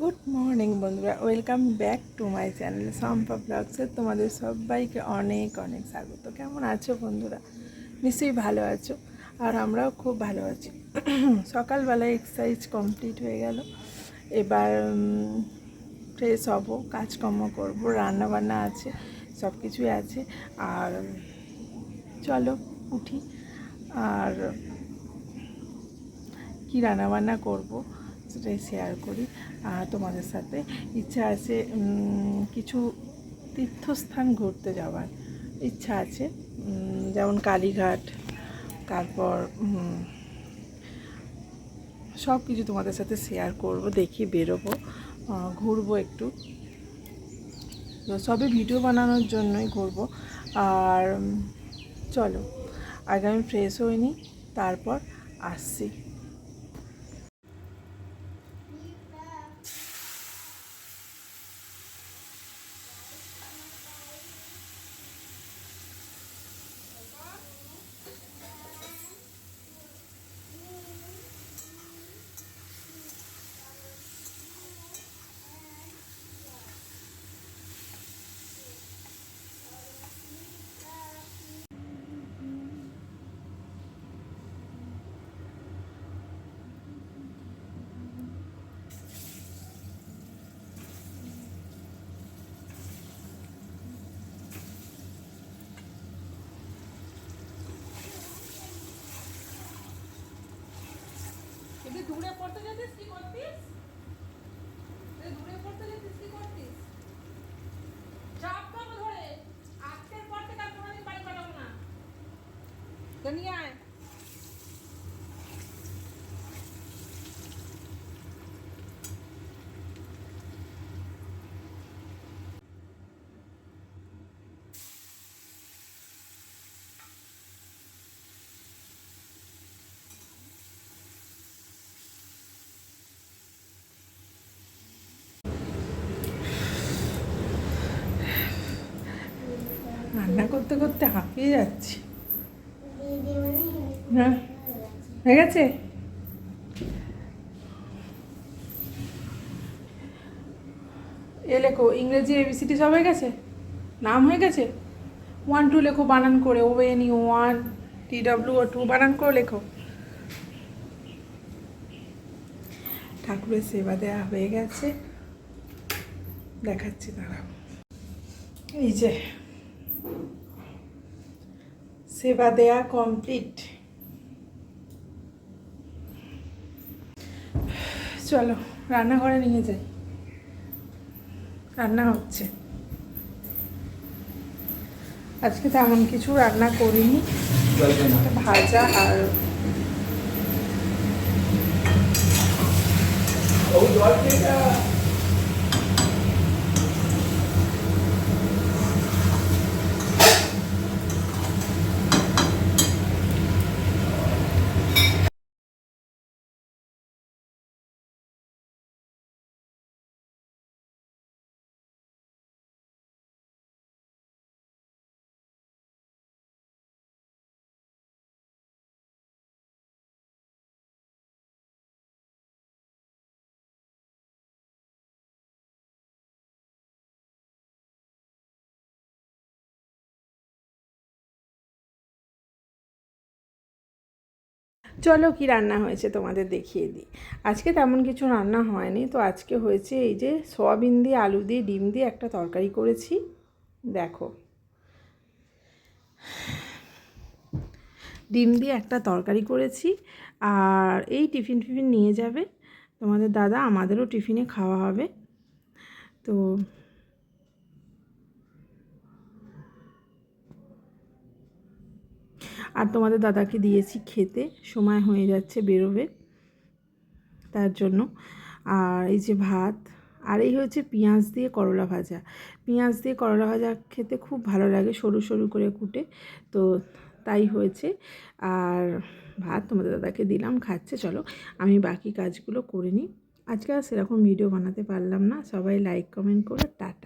Good morning বন্ধুরা। Welcome back to my channel Sampa ব্লগসে তোমাদের সবাইকে অনেক অনেক স্বাগত। কেমন আছো বন্ধুরা? নিশ্চয়ই ভালো আছো। আর আমরাও খুব ভালো আছি। সকালবেলায় এক্সারসাইজ কমপ্লিট হয়ে গেল। এবার ফ্রেশ হব, কাজকর্ম করব, রান্নাবান্না আছে সব কিছুই আছে। আর চলো উঠি। আর কী রান্নাবান্না করব? সেটাই শেয়ার করি। আর তোমাদের সাথে ইচ্ছা আছে কিছু তীর্থস্থান ঘুরতে যাওয়ার। ইচ্ছা আছে যেমন কালীঘাট, তারপর সব কিছু তোমাদের সাথে শেয়ার করব, দেখি বেরোবো ঘুরবো একটু। সবে ভিডিও বানানোর জন্যই ঘুরবো। আর চলো, আগে আমি ফ্রেশ হইনি তারপর আসছি। যদি দূরে পড়তে যেতিস কি করতিস? দূরে পড়তে যেতিস কি করতিস? চাপ কম ধরে। আজকের পর থেকে আর কোনোদিন বাড়ি পাঠাবো না। তো রান্না করতে করতে হাঁপিয়ে যাচ্ছি। হ্যাঁ হয়ে গেছে? এ লেখো, ইংরেজি এবিসিডি সব হয়ে গেছে? নাম হয়ে গেছে? ওয়ান টু লেখো, বানান করে O N U one T W O two বানান করে লেখো। ঠাকুরের সেবা দেওয়া হয়ে গেছে। দেখাচ্ছি, দাঁড়াও। এই যে সেবা দেয়া কমপ্লিট চলো রান্নাঘরে নিয়ে যাই। রান্না হচ্ছে। আজকে তেমন কিছু রান্না করিনি। ভাজা আর চলো কি রান্না হয়েছে তোমাদের দেখিয়ে দিই। আজকে তেমন কিছু রান্না হয়নি, তো আজকে হয়েছে এই যে সয়াবিন দিয়ে, আলু দিয়ে, ডিম দিয়ে একটা তরকারি করেছি। দেখো। ডিম দিয়ে একটা তরকারি করেছি, আর এই টিফিন টিফিন নিয়ে যাবে। তোমাদের দাদা আমাদেরও টিফিনে খাওয়া হবে। তো আর তোমাদের দাদাকে দিয়েছি খেতে। সময় হয়ে যাচ্ছে বেরোবে, তার জন্য। আর এই যে ভাত, আর এই হচ্ছে পেঁয়াজ দিয়ে করলা ভাজা। পেঁয়াজ দিয়ে করলা ভাজা খেতে খুব ভালো লাগে, সরু সরু করে কুটে, তো তাই হয়েছে। আর ভাত তোমাদের দাদাকে দিলাম, খাচ্ছে, চলো আমি বাকি কাজগুলো করে নিই। আজকে আর সেরকম ভিডিও বানাতে পারলাম না, সবাই লাইক কমেন্ট করে টাটা।